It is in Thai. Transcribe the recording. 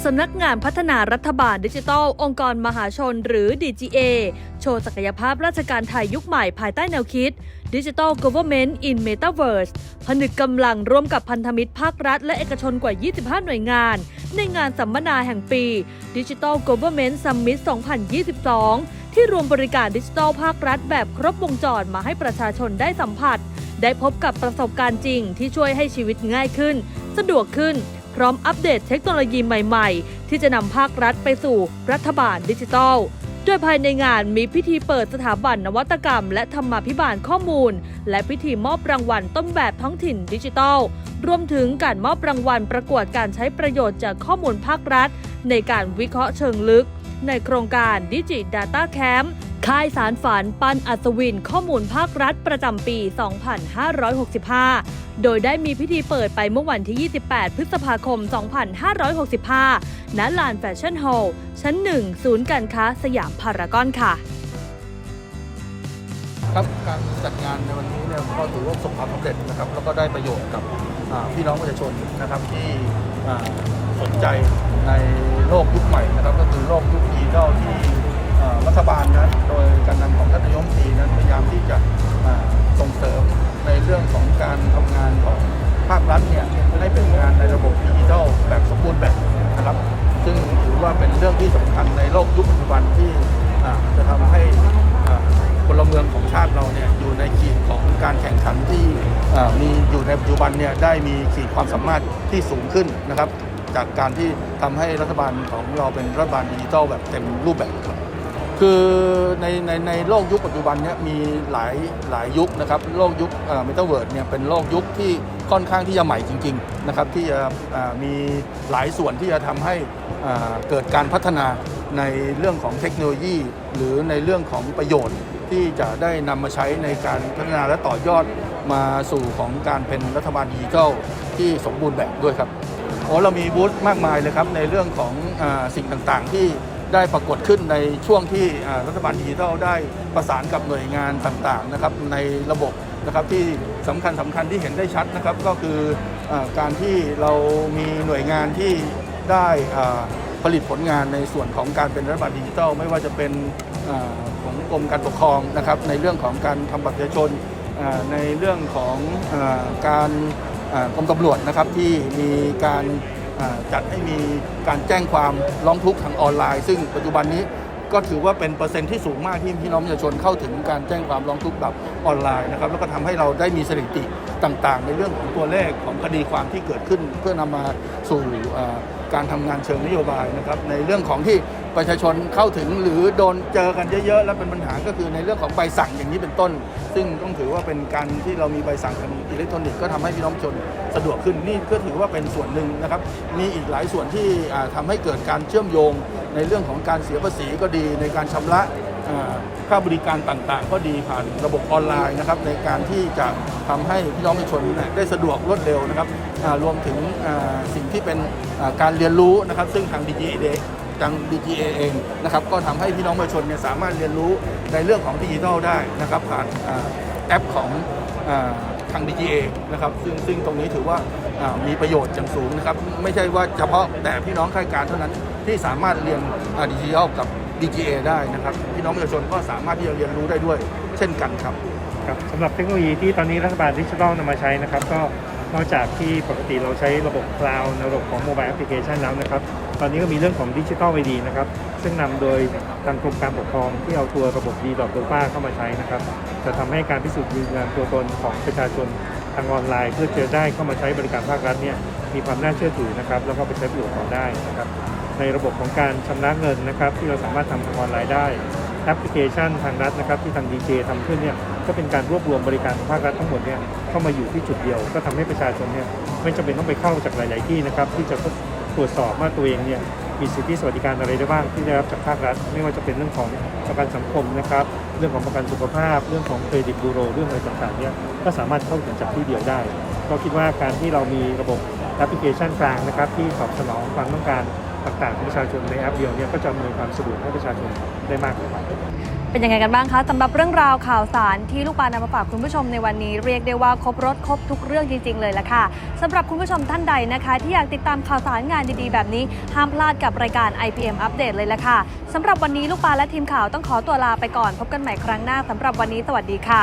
สำนักงานพัฒนารัฐบาลดิจิทัล องค์กรมหาชนหรือ DGA โชว์ศักยภาพราชการไทยยุคใหม่ภายใต้แนวคิด Digital Government in Metaverse ผนึกกำลังร่วมกับพันธมิตรภาครัฐและเอกชนกว่า 25 หน่วยงาน ในงานสัมมนาแห่งปี Digital Government Summit 2022 ที่รวมบริการดิจิทัลภาครัฐแบบครบวงจรมาให้ประชาชนได้สัมผัส ได้พบกับประสบการณ์จริงที่ช่วยให้ชีวิตง่ายขึ้น สะดวกขึ้น พร้อมอัปเดตเทคโนโลยีใหม่ๆ ที่จะนำภาครัฐไปสู่รัฐบาลดิจิทัลโดยภายในงานมีพิธีเปิดสถาบันนวัตกรรม และธรรมาภิบาลข้อมูล และพิธีมอบรางวัลต้นแบบท้องถิ่นดิจิทัล รวมถึงการมอบรางวัลประกวดการใช้ประโยชน์จากข้อมูลภาครัฐ ในการวิเคราะห์เชิงลึก ในโครงการ Digi Data Camp ค่ายสารฝันปันอัศวินข้อมูลภาครัฐประจำปี 2565 โดยได้มีพิธีเปิดไปเมื่อวันที่ 28 พฤษภาคม 2565 ณ ลานแฟชั่นฮอลล์ชั้น 1 ศูนย์การค้าสยามพารากอนค่ะครับการจัดงานในวันนี้เนี่ยก็ถือว่าประสบความสำเร็จนะครับ แล้วก็ได้ประโยชน์กับพี่น้องประชาชนนะครับที่สนใจในโลกยุคใหม่นะครับ ก็คือโลกยุคดิจิทัลที่ กยุคปันที่จะทำให้พลเมืองของชาติเราเนี่ยอยู่ในขีดของการแข่งขันที่มีอยู่ในปัจจุบันเนี่ยได้มีขีดความสามารถที่สูงขึ้นนะครับ จากการที่ทำให้รัฐบาลของเราเป็นรัฐบาลดิจิทัลแบบเต็มรูปแบบครับคือในในในโลกยุคปัจจุบันเนี่ยมีหลายหลายยุคนะครับโลกยุคเมตาเวิร์ดเนี่ยเป็นโลกยุคที่ค่อนข้างที่จะใหม่จริงๆนะครับที่จะมีหลายส่วนที่จะทำให้เกิดการพัฒนา ในเรื่องของเทคโนโลยี หรือในเรื่องของประโยชน์ที่จะได้นำมาใช้ในการพัฒนาและต่อยอดมาสู่ของการเป็นรัฐบาลดิจิทัลที่สมบูรณ์แบบด้วยครับโอ้เรามีบูธมากมายเลยครับในเรื่องของอสิ่งต่างๆ ที่ได้ปรากฏขึ้นในช่วงที่รัฐบาลดิจิทัลได้ประสานกับหน่วยงานต่างๆนะครับในระบบนะครับที่สำคัญสำคัญที่เห็นได้ชัดนะครับก็คืออการที่เรามีหน่วยงานที่ได้ ผลิตผลงานในส่วนของการเป็นรัฐบาลดิจิทัล ไม่ว่าจะเป็นของกรมการปกครองนะครับในเรื่องของการทำบัตรประชาชนในเรื่องของอการกรมตำรวจนะครับที่มีการจัดให้มีการแจ้งความร้องทุกข์ทางออนไลน์ ซึ่งปัจจุบันนี้ก็ถือว่าเป็นเปอร์เซ็นต์ที่สูงมากที่พี่น้องประชาชนเข้าถึงการแจ้งความร้องทุกข์แบบออนไลน์นะครับแล้วก็ทำให้เราได้มีสถิติ ต่างๆ ในเรื่องของตัวเลขของคดีความที่เกิดขึ้น เพื่อนำมาสู่การทำงานเชิงนโยบายนะครับในเรื่องของที่ประชาชนเข้าถึงหรือโดนเจอกันเยอะๆ แล้วเป็นปัญหาก็คือในเรื่องของใบสั่งอย่างนี้เป็นต้น ซึ่งต้องถือว่าเป็นการที่เรามีใบสั่งทางอิเล็กทรอนิกส์ก็ทำให้พี่น้องประชาชนสะดวกขึ้นนี่ก็ถือว่าเป็นส่วนหนึ่งนะครับ มีอีกหลายส่วนที่ทำาให้เกิดการเชื่อมโยง ในเรื่องของการเสียภาษีก็ดีในการชำระ ค่าบริการต่างๆ ก็ดีผ่านระบบออนไลน์นะครับในการที่จะทำให้พี่น้องประชาชนได้สะดวกรวดเร็วนะครับรวมถึงสิ่งที่เป็นการเรียนรู้นะครับ ซึ่งทาง DGA ทาง DGA เองนะครับก็ทำให้พี่น้องประชาชนเนี่ยสามารถเรียนรู้ในเรื่องของดิจิทัลได้นะครับผ่านแอปของอทาง DGA นะครับซึ่งซึ่งตรงนี้ถือว่าอ่ามีประโยชน์อย่างสูงนะครับ ไม่ใช่ว่าเฉพาะแต่พี่น้องข้าราชการเท่านั้นที่สามารถเรียนดิจิทัลกับ DGA ได้นะครับพี่น้องประชาชนก็สามารถที่จะเรียนรู้ได้ด้วย เช่นกันครับ ครับสำหรับเทคโนโลยีที่ตอนนี้รัฐบาลดิจิทัลนำมาใช้นะครับ ก็นอกจากที่ปกติเราใช้ระบบคลาวด์ระบบของโมบายแอปพลิเคชันแล้วนะครับ ตอนนี้ก็มีเรื่องของดิจิทัลไอดีนะครับ ซึ่งนำโดยทางกรมการปกครองที่เอาตัวระบบดีดอทตัวป้าเข้ามาใช้นะครับ จะทำให้การพิสูจน์ยืนยันตัวตนของประชาชนทางออนไลน์ เพื่อจะได้เข้ามาใช้บริการภาครัฐเนี่ยมีความน่าเชื่อถือนะครับ แล้วก็ไปใช้ประโยชน์ต่อได้นะครับ ในระบบของการชำระเงินนะครับ ที่เราสามารถทำทางออนไลน์ได้แอปพลิเคชันทางรัฐนะครับที่ทางดีเจทำขึ้นเนี่ยก็เป็นการรวบรวมบริการของภาครัฐทั้งหมดเนี่ยเข้ามาอยู่ที่จุดเดียว ก็ทำให้ประชาชนเนี่ยไม่จำเป็นต้องไปเข้าจากหลาย ๆ ที่นะครับที่จะตรวจสอบว่าตัวเองเนี่ยมีสิทธิสวัสดิการอะไรได้บ้างที่ได้รับจากภาครัฐ ไม่ว่าจะเป็นเรื่องของประกันสังคมนะครับเรื่องของประกันสุขภาพ เรื่องของเครดิตบูโรเรื่องอะไรต่างๆเนี่ยก็สามารถเข้าถึงจากที่เดียวได้ ก็คิดว่าการที่เรามีระบบแอปพลิเคชันกลางนะครับที่ตอบสนองความต้องการ ต่างๆของประชาชนในแอปเดียวเนี่ยก็จะอำนวยความสะดวกให้ประชาชนได้มากขึ้นเป็นยังไงกันบ้างคะสำหรับเรื่องราวข่าวสารที่ลูกปลานำมาฝากคุณผู้ชมในวันนี้เรียกได้ว่าครบรถครบทุกเรื่องจริง ๆ เลยละค่ะสำหรับคุณผู้ชมท่านใดนะคะ ที่อยากติดตามข่าวสารงานดีๆ แบบนี้ ห้ามพลาดกับรายการ IPM อัปเดตเลยละค่ะสำหรับวันนี้ลูกปลาและทีมข่าวต้องขอตัวลาไปก่อน พบกันใหม่ครั้งหน้าสำหรับวันนี้สวัสดีค่ะ